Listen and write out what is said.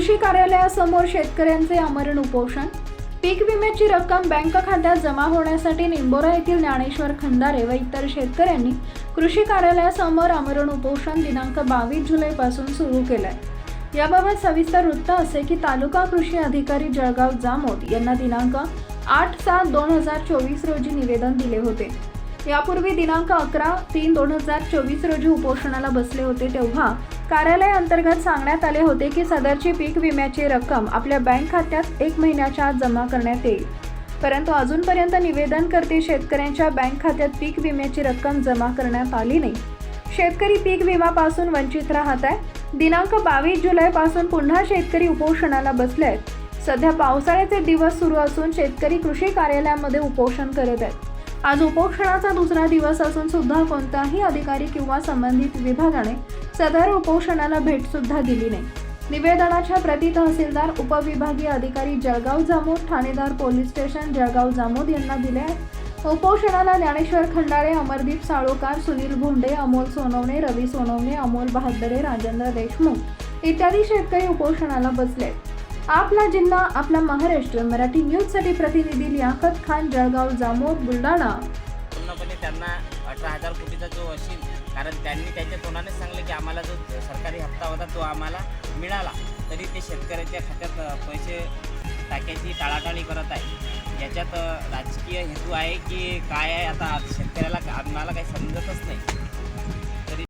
कृषी कार्यालयासमोर शेतकऱ्यांचे आमरण उपोषण? पीक विम्याची रक्कम बँक खात्यात जमा होण्यासाठी निंबोरा येथील ज्ञानेश्वर खंदारे व इतर शेतकऱ्यांनी कृषी कार्यालयासमोर आमरण उपोषण दिनांक बावीस जुलैपासून सुरू केलंय. याबाबत सविस्तर वृत्त असे की तालुका कृषी अधिकारी जळगाव जामोद यांना दिनांक आठ सात दोन हजार चोवीस रोजी निवेदन दिले होते. यापूर्वी दिनांक अकरा तीन दोन हजार चोवीस रोजी उपोषणाला बसले होते तेव्हा कार्यालय अंतर्गत सांगण्यात आले होते की सदरची पीक विम्याची रक्कम आपल्या बँक खात्यात एक महिन्याच्या आत जमा करण्यात येईल. परंतु अजूनपर्यंत निवेदनकर्ते शेतकऱ्यांच्या बँक खात्यात पीक विम्याची रक्कम जमा करण्यात आली नाही. शेतकरी पीक विमापासून वंचित राहत आहे दिनांक बावीस जुलैपासून पुन्हा शेतकरी उपोषणाला बसले आहेत. सध्या पावसाळ्याचे दिवस सुरू असून शेतकरी कृषी कार्यालयामध्ये उपोषण करत आहेत. आज उपोषणाचा दुसरा दिवस असून सुद्धा कोणताही अधिकारी किंवा संबंधित विभागाने सदर उपोषणाला भेट सुद्धा दिली नाही निवेदनाच्या प्रती तहसीलदार उपविभागीय अधिकारी जळगाव जामोद ठाणेदार पोलीस स्टेशन जळगाव जामोद यांना दिले आहेत उपोषणाला ज्ञानेश्वर खंडाळे अमरदीप साळोकार सुनील भोंडे अमोल सोनवणे रवी सोनवणे अमोल बहादरे राजेंद्र देशमुख इत्यादी शेतकरी उपोषणाला बसले आहेत. आपला जिल्हा आपला महाराष्ट्र मराठी न्यूजसाठी प्रतिनिधी लियाकत खान जळगाव जामोद बुलढाणा. पूर्णपणे त्यांना अठरा हजार कोटीचा जो असेल कारण त्यांनी त्यांच्या तोंडाने सांगले की आम्हाला जो सरकारी हप्ता होता तो आम्हाला मिळाला. तरी ते शेतकऱ्याच्या खात्यात पैसे टाकायची टाळाटाळी करत आहे याच्यात राजकीय हेतू आहे की काय आहे आता? शेतकऱ्याला आम्हाला काही समजतच नाही.